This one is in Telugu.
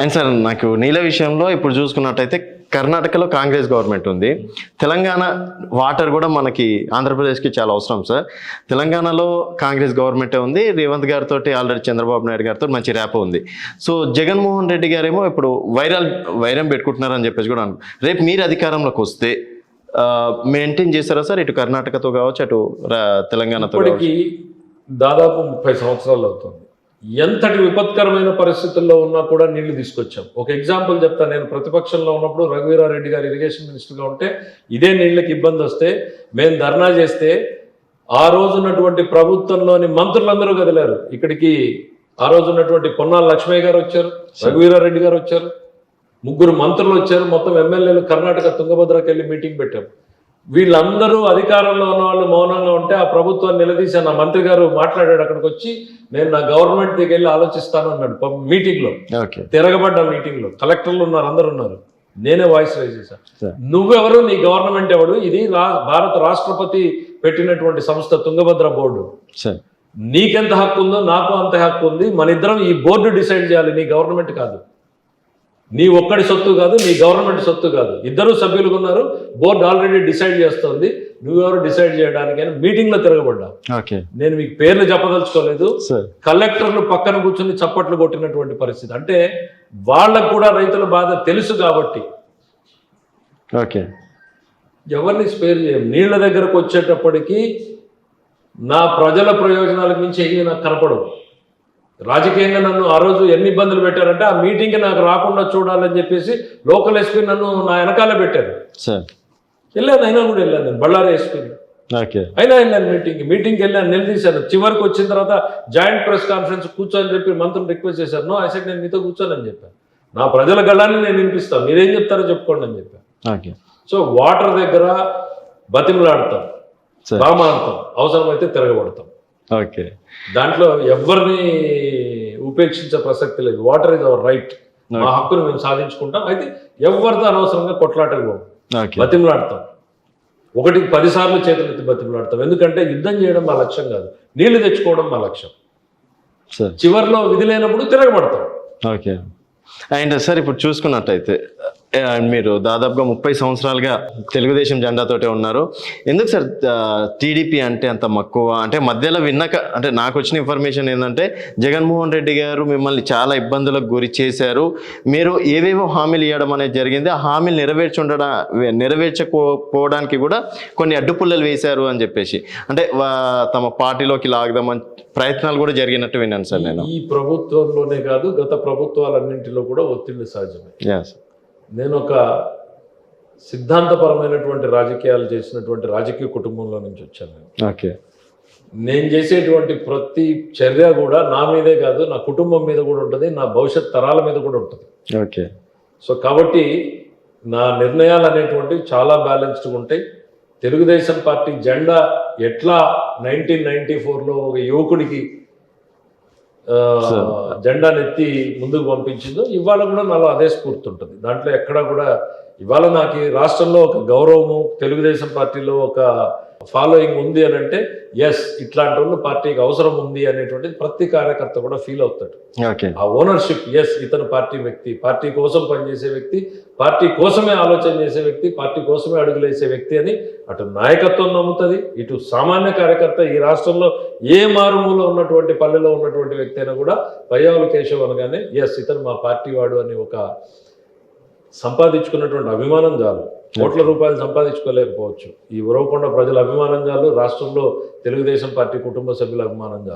అండ్ సార్ నాకు నీళ్ళ విషయంలో ఇప్పుడు చూసుకున్నట్టయితే కర్ణాటకలో కాంగ్రెస్ గవర్నమెంట్ ఉంది. తెలంగాణ వాటర్ కూడా మనకి ఆంధ్రప్రదేశ్కి చాలా అవసరం సార్ తెలంగాణలో కాంగ్రెస్ గవర్నమెంటే ఉంది. రేవంత్ గారితో ఆల్రెడీ చంద్రబాబు నాయుడు గారితో మంచి ర్యాప్ ఉంది. సో జగన్మోహన్ రెడ్డి గారేమో ఇప్పుడు వైరల్ వైరం పెట్టుకుంటున్నారని చెప్పేసి కూడా అను రేపు మీరు అధికారంలోకి వస్తే మెయింటైన్ చేస్తారా సార్ ఇటు కర్ణాటకతో కావచ్చు అటు తెలంగాణతో దాదాపు ముప్పై సంవత్సరాలు అవుతుంది. ఎంతటి విపత్కరమైన పరిస్థితుల్లో ఉన్నా కూడా నీళ్ళు తీసుకొచ్చాం. ఒక ఎగ్జాంపుల్ చెప్తా నేను ప్రతిపక్షంలో ఉన్నప్పుడు రఘువీరారెడ్డి గారు ఇరిగేషన్ మినిస్టర్గా ఉంటే ఇదే నీళ్ళకి ఇబ్బంది వస్తే మేము ధర్నా చేస్తే ఆ రోజు ఉన్నటువంటి ప్రభుత్వంలోని మంత్రులందరూ కదిలారు. ఇక్కడికి ఆ రోజు ఉన్నటువంటి పొన్నాల లక్ష్మయ్య గారు వచ్చారు రఘువీరారెడ్డి గారు వచ్చారు ముగ్గురు మంత్రులు వచ్చారు మొత్తం ఎమ్మెల్యేలు కర్ణాటక తుంగభద్రకి వెళ్ళి మీటింగ్ పెట్టారు వీళ్ళందరూ అధికారంలో ఉన్న వాళ్ళు మౌనంగా ఉంటే ఆ ప్రభుత్వాన్ని నిలదీసి నా మంత్రి గారు మాట్లాడాడు అక్కడికి వచ్చి నేను నా గవర్నమెంట్ దగ్గర వెళ్ళి ఆలోచిస్తాను అన్నాడు మీటింగ్లో తిరగబడ్డ మీటింగ్లో కలెక్టర్లు ఉన్నారు అందరు ఉన్నారు. నేనే వాయిస్ రైజ్ చేశాను. నువ్వెవరు? నీ గవర్నమెంట్ ఎవడు? ఇది రా- భారత రాష్ట్రపతి పెట్టినటువంటి సంస్థ తుంగభద్ర బోర్డు. నీకెంత హక్కు ఉందో నాకు అంత హక్కు ఉంది. మన ఇద్దరం ఈ బోర్డు డిసైడ్ చేయాలి. నీ గవర్నమెంట్ కాదు. నీ ఒక్కడి సొత్తు కాదు నీ గవర్నమెంట్ సొత్తు కాదు. ఇద్దరు సభ్యులుగా ఉన్నారు. బోర్డు ఆల్రెడీ డిసైడ్ చేస్తుంది. నువ్వెవరు డిసైడ్ చేయడానికి అని మీటింగ్లో తిరగబడ్డా ఓకే. నేను మీకు పేర్లు చెప్పదలుచుకోలేదు. కలెక్టర్లు పక్కన కూర్చుని చప్పట్లు కొట్టినటువంటి పరిస్థితి. అంటే వాళ్ళకు కూడా రైతుల బాధ తెలుసు కాబట్టి. ఓకే. ఎవరిని స్పేర్ చేయం? నీళ్ళ దగ్గరకు వచ్చేటప్పటికి నా ప్రజల ప్రయోజనాలకు మించి ఏవి నాకు కనపడవు. రాజకీయంగా నన్ను ఆ రోజు ఎన్ని ఇబ్బందులు పెట్టారంటే ఆ మీటింగ్కి నాకు రాకుండా చూడాలని చెప్పేసి లోకల్ ఎస్పీ నన్ను నా వెనకాల పెట్టారు. వెళ్ళాను అయినా కూడా వెళ్ళాను నేను బళ్ళారి ఎస్పీని ఓకే. అయినా వెళ్ళాను మీటింగ్ మీటింగ్కి వెళ్ళాను నిలదీశాను. చివరికి వచ్చిన తర్వాత జాయింట్ ప్రెస్ కాన్ఫరెన్స్ కూర్చోని చెప్పి మంత్రులు రిక్వెస్ట్ చేశారు నో ఐసెట్ నేను మీతో కూర్చోనని చెప్పాను నా ప్రజల గళ్ళాన్ని నేను వినిపిస్తాను మీరేం చెప్తారో చెప్పుకోండి అని చెప్పాను ఓకే. సో వాటర్ దగ్గర బతిమలాడతాం. రామాడతాం అవసరమైతే తిరగబడతాం. ఓకే. దాంట్లో ఎవరిని ఉపేక్షించే ప్రసక్తి లేదు. Water is our right. మా హక్కును మేము సాధించుకుంటాం. అయితే ఎవరితో అనవసరంగా ఓకే. బతిమలాడతాం. ఒకటికి పదిసార్లు చేతులెత్తి బతిమలాడతాం. ఎందుకంటే యుద్ధం చేయడం మా లక్ష్యం కాదు. నీళ్ళు తెచ్చుకోవడం మా లక్ష్యం. చివరిలో విధి లేనప్పుడు తిరగబడతాం. ఓకే. అండ్ సార్ ఇప్పుడు చూసుకున్నట్టయితే మీరు దాదాపుగా ముప్పై సంవత్సరాలుగా తెలుగుదేశం జెండాతోటే ఉన్నారు. ఎందుకు సార్ టీడీపీ అంటే అంత మక్కువ? అంటే మధ్యలో విన్నాక అంటే నాకు వచ్చిన ఇన్ఫర్మేషన్ ఏంటంటే జగన్మోహన్ రెడ్డి గారు మిమ్మల్ని చాలా ఇబ్బందులకు గురి చేశారు. మీరు ఏవేవో హామీలు ఇవ్వడం అనేది జరిగింది. ఆ హామీలు నెరవేర్చుండడం నెరవేర్చకపోవడానికి కూడా కొన్ని అడ్డుపుల్లలు వేశారు అని చెప్పేసి. అంటే తమ పార్టీలోకి లాగదామని ప్రయత్నాలు కూడా జరిగినట్టు విన్నాను సార్ నేను. ఈ ప్రభుత్వంలోనే కాదు గత ప్రభుత్వాలన్నింటిలో కూడా ఒత్తిళ్ళు సహజమే. నేను ఒక సిద్ధాంతపరమైనటువంటి రాజకీయాలు చేసినటువంటి రాజకీయ కుటుంబంలో నుంచి వచ్చాను నేను. ఓకే. నేను చేసేటువంటి ప్రతి చర్య కూడా నా మీదే కాదు నా కుటుంబం మీద కూడా ఉంటుంది నా భవిష్యత్ తరాల మీద కూడా ఉంటుంది. ఓకే. సో కాబట్టి నా నిర్ణయాలు అనేటువంటివి చాలా బ్యాలెన్స్డ్గా ఉంటాయి. తెలుగుదేశం పార్టీ జెండా ఎట్లా నైన్టీన్ నైన్టీ ఫోర్లో ఒక యువకుడికి ఆ, జెండా నెత్తి ముందుకు పంపించిందో ఇవాళ కూడా నాలో అదే స్ఫూర్తి ఉంటుంది. దాంట్లో ఎక్కడా కూడా ఇవాళ నాకు రాష్ట్రంలో ఒక గౌరవము తెలుగుదేశం పార్టీలో ఒక ఫాలోయింగ్ ఉంది అని అంటే ఎస్ ఇట్లాంటి వాళ్ళు పార్టీకి అవసరం ఉంది అనేటువంటిది ప్రతి కార్యకర్త కూడా ఫీల్ అవుతాడు. ఆ ఓనర్షిప్ ఎస్ ఇతను పార్టీ వ్యక్తి. పార్టీ కోసం పనిచేసే వ్యక్తి పార్టీ కోసమే ఆలోచన చేసే వ్యక్తి పార్టీ కోసమే అడుగులేసే వ్యక్తి అని అటు నాయకత్వం నమ్ముతుంది ఇటు సామాన్య కార్యకర్త ఈ రాష్ట్రంలో ఏ మారుమూల ఉన్నటువంటి పల్లెలో ఉన్నటువంటి వ్యక్తి అయినా కూడా పయ్యావుల కేశవ్ అనగానే ఎస్ ఇతను మా పార్టీ వాడు అని ఒక సంపాదించుకున్నటువంటి అభిమానం చాలు. కోట్ల రూపాయలు సంపాదించుకోలేకపోవచ్చు. ఈ ఉరవకొండ ప్రజల అభిమానం చాలు రాష్ట్రంలో తెలుగుదేశం పార్టీ కుటుంబ సభ్యుల అభిమానం చాలు.